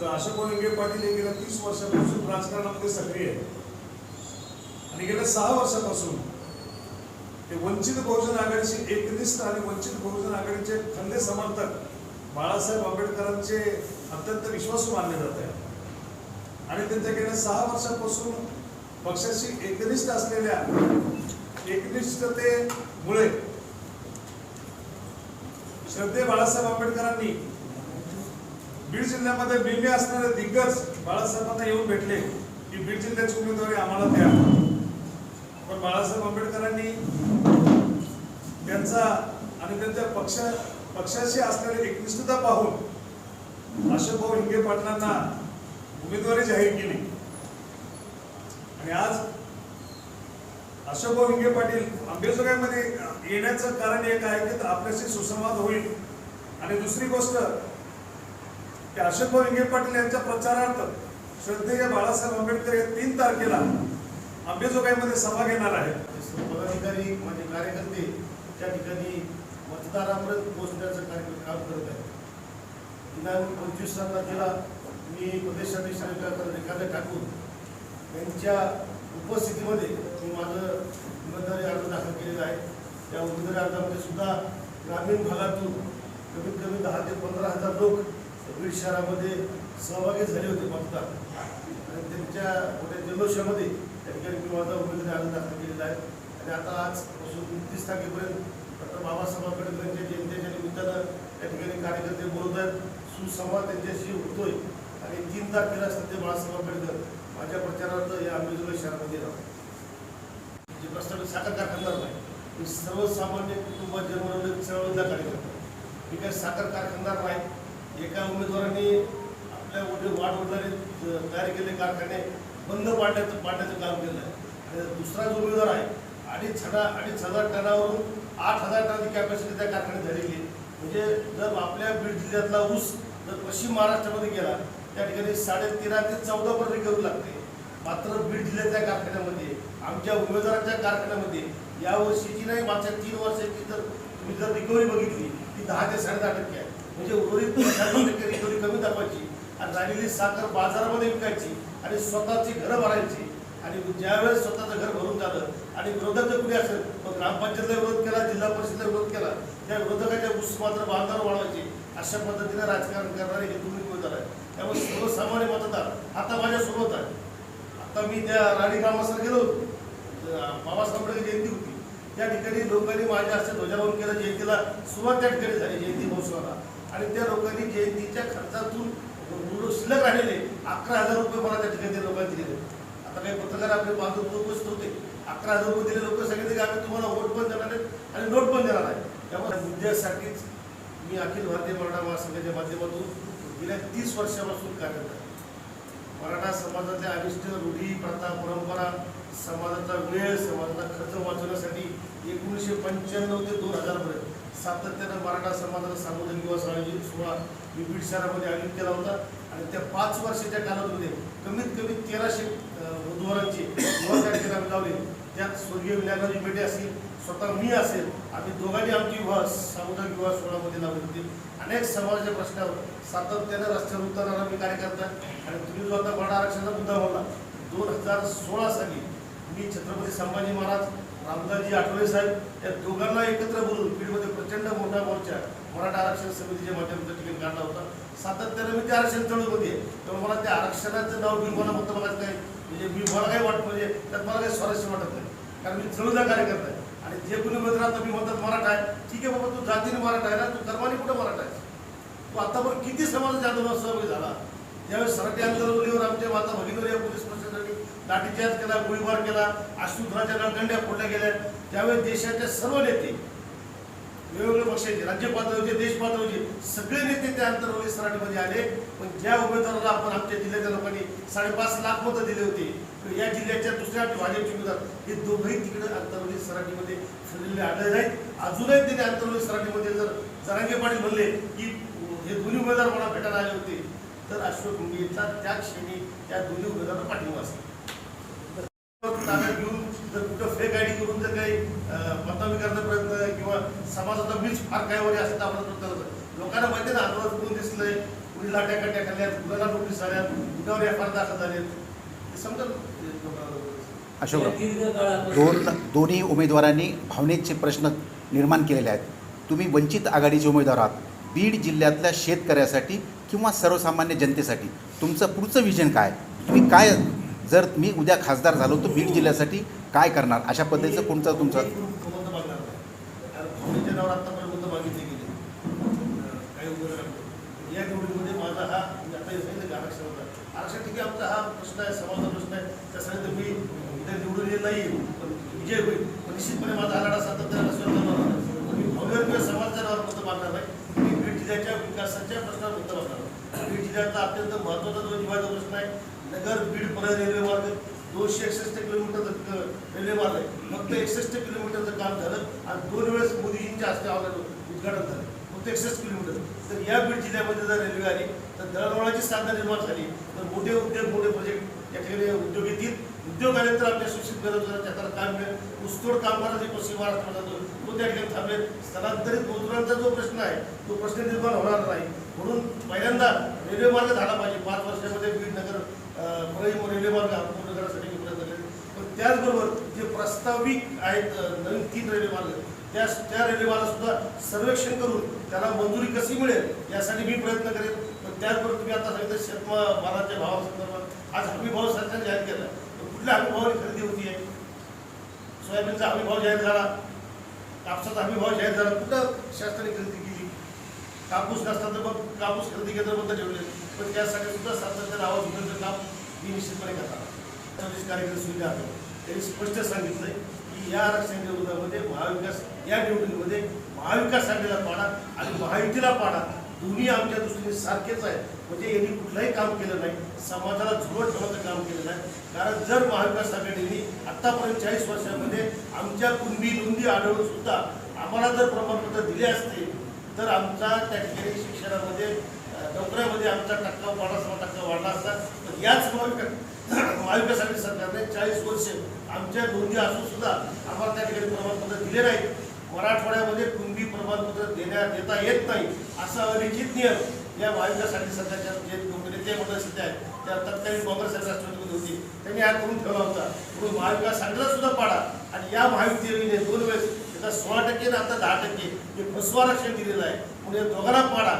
तर अशोक लिंगे पाटील हे गेल्या तीस वर्षापासून राजकारणामध्ये सक्रिय आहे आणि गेल्या सहा वर्षापासून ते वंचित बहुजन आघाडीचे एकनिष्ठ आणि वंचित बहुजन आघाडीचे खंदे समर्थक बाळासाहेब आंबेडकरांचे अत्यंत विश्वासू मानले जात आहे आणि त्यांच्या गेल्या सहा वर्षापासून पक्षाशी एकनिष्ठ असलेल्या एकनिष्ठतेमुळे श्रद्धे बाळासाहेब आंबेडकरांनी बीड जिल्ह्यामध्ये बिंबे असणारे दिग्गज बाळासाहेबांना येऊन भेटले. की बीड जिल्ह्याची उमेदवारी आम्हाला द्या. पण बाळासाहेब आंबेडकरांनी त्यांचा आणि त्यांच्या पक्ष पक्षाशी असलेली एकनिष्ठता पाहून अशोकभाऊ हिंगे पाटलांना उमेदवारी जाहीर केली. आणि आज अशोकभाऊ हिंगे पाटील अंबेजोगाईमध्ये येण्याचं कारण एक आहे की आपल्याशी सुसंवाद होईल. आणि दुसरी गोष्ट की अशोक हिंगे पाटील यांच्या प्रचारार्थ श्रद्धेय बाळासाहेब आंबेडकर हे तीन तारखेला अंबेजोगाईमध्ये सभा घेणार आहेत. पदाधिकारी माझे कार्यकर्ते त्या ठिकाणी मतदारापर्यंत पोहोचण्याचं कार्यक्रम काम करत आहे दिनांक पंचवीस तारखेला मी प्रदेशाध्यक्ष रेखाने टाकून त्यांच्या उपस्थितीमध्ये मी माझं उमेदवारी अर्ज दाखल केलेला आहे. त्या उमेदवारी अर्जामध्ये सुद्धा ग्रामीण भागातून कमीत कमी दहा ते पंधरा हजार लोक बीड शहरामध्ये सहभागी झाले होते मतदार आणि त्यांच्या मोठ्या जल्लोषामध्ये त्या ठिकाणी मी माझा उमेदवारी अर्ज दाखल केलेला आहे. आणि आता आजपासून तीस तारखेपर्यंत डॉक्टर बाबासाहेब आंबेडकर यांच्या जयंतीच्या निमित्तानं त्या ठिकाणी कार्यकर्ते बोलत आहेत सुसंवाद त्यांच्याशी होतोय. आणि तीन तारखेला सध्या बाळासाहेब आंबेडकर. माझ्या प्रचारार्थ या आंबेजोगाई शहरामध्ये राहतो जे प्रस्तावित साखर कारखानदार नाही मी सर्वसामान्य कुटुंबात जन्मलेले चळवळीचा कार्यकर्ता. मी काही साखर कारखानदार नाही एका उमेदवाराने आपल्या वडील वाढवडिलांनी तयार केलेले कारखाने बंद पाडण्याचं पाडण्याचं काम केलं आहे. आणि दुसरा जो उमेदवार आहे अडीच हजार अडीच हजार टनावरून आठ हजार टनाची कॅपॅसिटी त्या कारखान्यात झालेली आहे. म्हणजे जर आपल्या बीड जिल्ह्यातला ऊस जर पश्चिम महाराष्ट्रामध्ये गेला त्या ठिकाणी साडेतेरा ते चौदा पर्यंत लागते. मात्र बीड जिल्ह्याच्या कारखान्यामध्ये आमच्या उमेदवाराच्या कारखान्यामध्ये या वर्षीची नाही मागच्या तीन वर्षाची जर तुम्ही जर रिकव्हरी बघितली ती दहा ते साडेदहा टक्के आहे. म्हणजे उर्वरित रिकव्हरी कमी दाखवायची. आणि राहिलेली साखर बाजारामध्ये विकायची आणि स्वतःची घरं भरायची. आणि ज्यावेळेस स्वतःचं घर भरून झालं आणि विरोधक जर कुणी असेल मग ग्रामपंचायतला विरोध केला जिल्हा परिषदेला विरोध केला त्या विरोधकाच्या ऊस मात्र बांधावर वाढवायचे अशा पद्धतीने राजकारण करणारे हे दोन्ही उमेदवार आहेत. त्यामुळे सर्वसामान्य मतदार आता माझ्यासोबत आहे आता मी त्या राणी ग्रामस्थात गेलो होतो. अं, जयंती होती. त्या ठिकाणी लोकांनी माझ्या हस्ते ध्वजारोहण केलं. जयंतीला सुरुवात त्या ठिकाणी झाली जयंती महोत्सवाला. आणि त्या लोकांनी जयंतीच्या खर्चातून मुलं शिल्लक राहिलेले अकरा हजार रुपये मला त्या ठिकाणी लोकांनी दिलेले आता काही पत्रकार आपले बांधून उपस्थित होते अकरा हजार रुपये दिले लोक सांगितले की आम्ही तुम्हाला वोट पण देणार आहेत आणि नोट पण देणार आहे त्यामुळे मुद्द्यासाठीच मी अखिल भारतीय मराठा महासंघाच्या माध्यमातून गेल्या तीस वर्षापासून कार्यरत आहे. मराठा समाजातल्या अनिष्ट रूढी प्रथा परंपरा समाजाचा वेळ समाजाचा खर्च वाचवण्यासाठी एकोणीसशे पंच्याण्णव ते दोन हजारपर्यंत सातत्यानं मराठा समाजाला सामुदायिक दिवस आयोजित सोहळा मी बीड शहरामध्ये आयोजित केला होता. आणि त्या पाच वर्षाच्या कालावधीमध्ये कमीत कमी तेराशे अं, बुधवारांची विवाह लावले. त्यात स्वर्गीय विनायकराजी पेटे असतील स्वतः मी असेल आम्ही दोघांनी आमची विवाह सामुदायिक विवाह सोहळामध्ये लावले होते. अनेक समाजाच्या प्रश्नावर सातत्यानं रस्त्यावर उतरणारा मी कार्यकर्ता आणि तुम्ही जो आता मराठा आरक्षणाचा मुद्दा बोलला दोन हजार सोळा साली मी छत्रपती संभाजी महाराज रामदासजी आठवले साहेब या दोघांना एकत्र बोलून बीडमध्ये प्रचंड मोठा मोर्चा मराठा आरक्षण समितीच्या माध्यमातून ठिकाणी काढला होता. सातत्याने मी त्या आरक्षण चळवळीमध्ये आहे. त्यामुळे मला त्या आरक्षणाचं नाव घेऊन मला फक्त मला म्हणजे मी मला काही वाटत म्हणजे त्यात मला काही स्वारस्य वाटत नाही. कारण मी चळूचा कार्यकर्ता आहे. आणि जे कोणी आता मी म्हणतात मराठा आहे. ठीक आहे बाबा तू जातीने मराठा आहे ना तू कर्माने कुठं मराठा आहे? तू आतापर्यंत किती समाजाच्या आंदोलनात सहभागी झाला? ज्यावेळेस सराटी आंदोलनावर आमच्या माता भगिनीवर या पोलीस प्रशासन लाठीचार्ज केला गोळीबार केला अश्रुधराच्या नळकंड्या फोडल्या गेल्या. त्यावेळी देशाचे सर्व नेते वेगवेगळ्या पक्षाचे राज्य पातळीचे देश पातळीचे सगळे नेते त्या आंतरवली सराटीमध्ये आले. पण ज्या उमेदवाराला आपण आमच्या जिल्ह्याच्या लोकांनी साडेपाच लाख मतं दिले होते. तर या जिल्ह्याच्या दुसऱ्या भाजपचे उमेदवार हे दोघंही तिकडे आंतरवली सराटीमध्ये फिरलेले आढळले नाहीत. अजूनही त्यांनी आंतरवली सराटीमध्ये जर जरांगे पाटील म्हणले की हे दोन्ही उमेदवार मला भेटायला आले होते? तर अशोक मुंडेचा त्या क्षणी त्या दोन्ही उमेदवारांना पाठिंबा असेल. जर कुठं फेक आय डी करून जर काही मतदान करण्याचा प्रयत्न किंवा समाजाचा वीज फार काय वगैरे असं आपण करत लोकांना माहिती ना आंदोलन कोण दिसलंय कुणी लाट्या काट्या खाल्ल्यात कुणाला नोटीस झाल्या कुणावर एफ आर दाखल झाले हे समजा अशोकराव दोन दोन्ही उमेदवारांनी भावनेचे प्रश्न निर्माण केलेले आहेत. तुम्ही वंचित आघाडीचे उमेदवार आहात. बीड जिल्ह्यातल्या शेतकऱ्यासाठी किंवा सर्वसामान्य जनतेसाठी तुमचं पुढचं विजन काय? तुम्ही काय जर मी उद्या खासदार झालो तर बीड जिल्ह्यासाठी काय करणार? अशा पद्धतीचं कोणतं तुमचं? नाही. काही या माझा हा म्हणजे होता हा प्रश्न आहे समाजाचा प्रश्न आहे तर मी नाही विजय होईल निश्चितपणे माझा नाही बीड जिल्ह्याच्या विकासाच्या प्रश्नावर उत्तर बीड जिल्ह्याचा अत्यंत महत्त्वाचा जो जिव्हाळ्याचा प्रश्न आहे नगर बीड परळ रेल्वे मार्ग दोनशे एकसष्ट किलोमीटरचं रेल्वे मार्ग आहे. फक्त एकसष्ट किलोमीटरचं काम झालं आणि दोन वेळेस मोदीजींच्या हस्ते आवडलं उद्घाटन झालं. फक्त एकसष्ट किलोमीटर. तर या बीड जिल्ह्यामध्ये जर रेल्वे आली तर दळणवळणाची साधनं निर्माण झाली तर मोठे उद्योग मोठे प्रोजेक्ट या ठिकाणी उद्योग येतील. उद्योग आले तर आपल्या सुशिक्षित बेरोजगार त्याला काम मिळेल. ऊसतोड कामगार जे पश्चिम महाराष्ट्रात जातो तो त्या ठिकाणी थांबेल. स्थलांतरित मजुरांचा जो प्रश्न आहे तो प्रश्न निर्माण होणार नाही. म्हणून पहिल्यांदा रेल्वे मार्ग झाला पाहिजे. पाच वर्षामध्ये बीड नगर अं, परळी रेल्वे मार्ग पूर्ण करण्यासाठी मी प्रयत्न करेन पण त्याचबरोबर जे प्रस्ताविक आहेत नवीन तीन रेल्वे मार्ग त्या त्या रेल्वे सुद्धा सर्वेक्षण करून त्याला मंजुरी कशी मिळेल यासाठी मी प्रयत्न करेन. पण त्याचबरोबर तुम्ही आता सांगितलं शेतमालाच्या भावासंदर्भात. आज हमी भाव सरकारने जाहीर केला. तर कुठल्या हमी भावाने खरेदी होती? आहे सोयाबीनचा हमी भाव जाहीर झाला. कापसाचा हमी भाव जाहीर झाला. कुठं शासनाने खरेदी केली? कापूस नसता तर मग कापूस खरेदी केंद्र बंद ठेवले. पण त्यासाठी सुद्धा सातत्याने आवाज उठवण्याचं काम मी निश्चितपणे करणार कार्यक्रम सुविधा आहे त्यांनी स्पष्ट सांगितलंय की या आरक्षण विरोधामध्ये महाविकास या निवडणुकीमध्ये महाविकास आघाडीला पाडा आणि महायुतीला पाडा. दोन्ही आमच्या दृष्टीने सारखेच आहे म्हणजे यांनी कुठलंही काम केलं नाही. समाजाला झुरळ ठेवायचं काम केलं नाही. कारण जर महाविकास आघाडीने आत्तापर्यंत चाळीस वर्षामध्ये आमच्या कुणबी नोंदी आढळून सुद्धा आम्हाला जर प्रमाणपत्र दिले असते तर आमचा त्या ठिकाणी शिक्षणामध्ये नोकऱ्यामध्ये आमचा टक्का वाढा सहा टक्का वाढला असता. तर याच महाविकास महाविकास सरकारने चाळीस वर्ष आमच्या नोंदी असून सुद्धा आम्हाला त्या ठिकाणी प्रमाणपत्र दिले नाही मराठवाड्यामध्ये कुणबी प्रमाणपत्र देण्यात देता येत नाही असा अलिखित नियम या महाविकासाठी सरकारच्या जे लोक नेते मंडळ सध्या आहेत त्या तत्कालीन काँग्रेस राष्ट्रवादीमध्ये होती. त्यांनी हा करून ठेवला होता. म्हणून महाविकास आघाडीला सुद्धा पाडा. आणि या महायुतीने दोन वेळेस त्याचा सोळा टक्के आणि आता दहा टक्के हे फसवा आरक्षण दिलेलं आहे. म्हणून या दोघांना पाडा.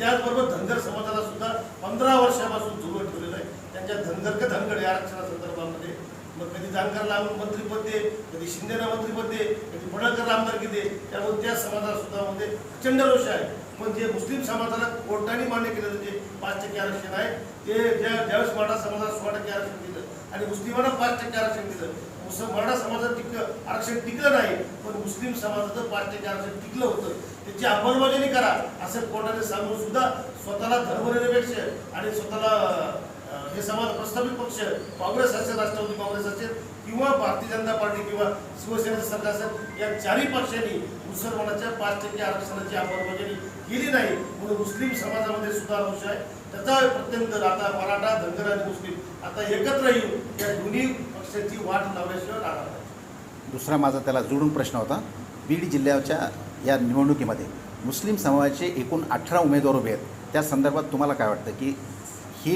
त्याचबरोबर धनगर समाजाला सुद्धा पंधरा वर्षापासून झुलवत ठेवलेलं आहे. त्यांच्या धनगर का धनगड या आरक्षणासंदर्भामध्ये मग कधी जानकरला मंत्रीपद दे कधी शिंदेना मंत्रीपद दे कधी पडळकर आमदारकी दे त्यामुळे त्या समाजाला सुद्धा मध्ये प्रचंड रोष आहे. पण जे मुस्लिम समाजाला कोर्टाने मान्य केलेलं जे पाच टक्के आरक्षण आहे ते ज्या ज्यावेळेस मराठा समाजाला सोळा टक्के आरक्षण दिलं आणि मुस्लिमांना पाच टक्के आरक्षण दिलं मराठा समाजात टिक आरक्षण टिकलं नाही पण मुस्लिम समाजाचं पाच टक्के आरक्षण टिकलं होतं. त्याची अंमलबजावणी करा असं कोर्टाने सांगून सुद्धा स्वतःला धर्मनिरपेक्ष आणि स्वतःला हे समाज प्रस्थापित पक्ष काँग्रेस असेल राष्ट्रवादी काँग्रेस असेल किंवा भारतीय जनता पार्टी किंवा शिवसेनेचं सरकार असेल या चारही पक्षांनी मुसलमानाच्या पाच टक्के आरक्षणाची अंमलबजावणी केली नाही म्हणून मुस्लिम समाजामध्ये सुद्धा अंश आहे त्याचा अत्यंत आता मराठा धनगर आणि मुस्लिम आता एकत्र येऊन या दोन्ही पक्षाची वाट लावल्याशिवाय राहणार दुसरा माझा त्याला जोडून प्रश्न होता. बीड जिल्ह्याच्या या निवडणुकीमध्ये मुस्लिम समाजाचे एकूण अठरा उमेदवार उभे आहेत. त्या संदर्भात तुम्हाला काय वाटतं की हे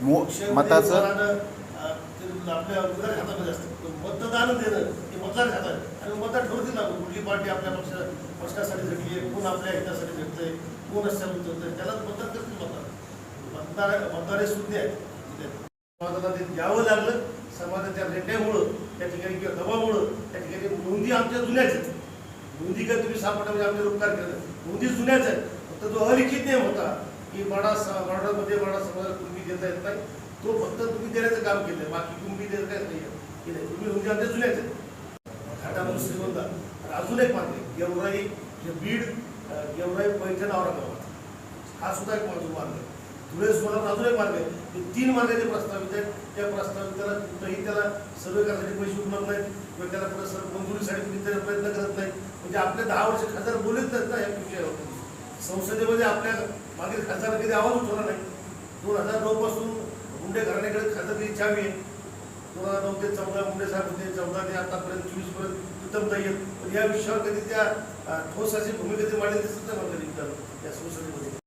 मो मताचं आपल्या मतदार खात्यामध्ये असतं. मतदान देणं हे मतदार खातं आहे. आणि मतदार ठरवतील ना. कुठली पार्टी आपल्या पक्षा पक्षासाठी झटली आहे. कोण आपल्या हितासाठी झटतंय कोण असं उतरतंय? त्याला मतदान करतील मतदार मतदार मतदार हे शून्य आहेत. समाजाला ते द्यावं लागलं. समाजाच्या रेट्यामुळं त्या ठिकाणी किंवा दबामुळं त्या ठिकाणी नोंदी आमच्या जुन्याच आहेत. नोंदी काय तुम्ही सापडा म्हणजे आमचे उपकार केलं. नोंदी जुन्याच आहे फक्त जो अलिखित नियम होता की मराठा स- मराठामध्ये मराठा समाजाला कुणबी देता येत नाही. तो फक्त तुम्ही देण्याचं काम केलं बाकी कुणबी देत काय नाही केलं तुम्ही नोंदी आमच्या जुन्याच आहेत. घाटामधून श्रीगोंदा अजून एक मार्ग गेवराई हे बीड गेवराई पैठण औरंगाबाद. हा सुद्धा एक माझा मार्ग आहे. धुळे सोलापूर अजून एक मार्ग आहे. हे तीन मार्गाचे प्रस्तावित आहेत त्या प्रस्ताविताला कुठंही त्याला सर्वे करण्यासाठी पैसे उपलब्ध नाहीत. किंवा त्याला पुढे सर्व मंजुरीसाठी तुम्ही प्रयत्न करत नाही म्हणजे आपले दहा वर्ष खासदार बोलत नाहीत ना या विषयावर. संसदेमध्ये आपल्या मागील खासदार कधी आवाज उठवला नाही. दोन हजार नऊ पासून मुंडे घराण्याकडे खासदारची चावी आहे. दोन हजार नऊ ते चौदा मुंडे साहेब होते चौदा ते आतापर्यंत चोवीसपर्यंत उत्तम येत पण या विषयावर कधी त्या ठोस अशी भूमिका ते मांडली दिसत नाही मला कधी या संसदेमध्ये.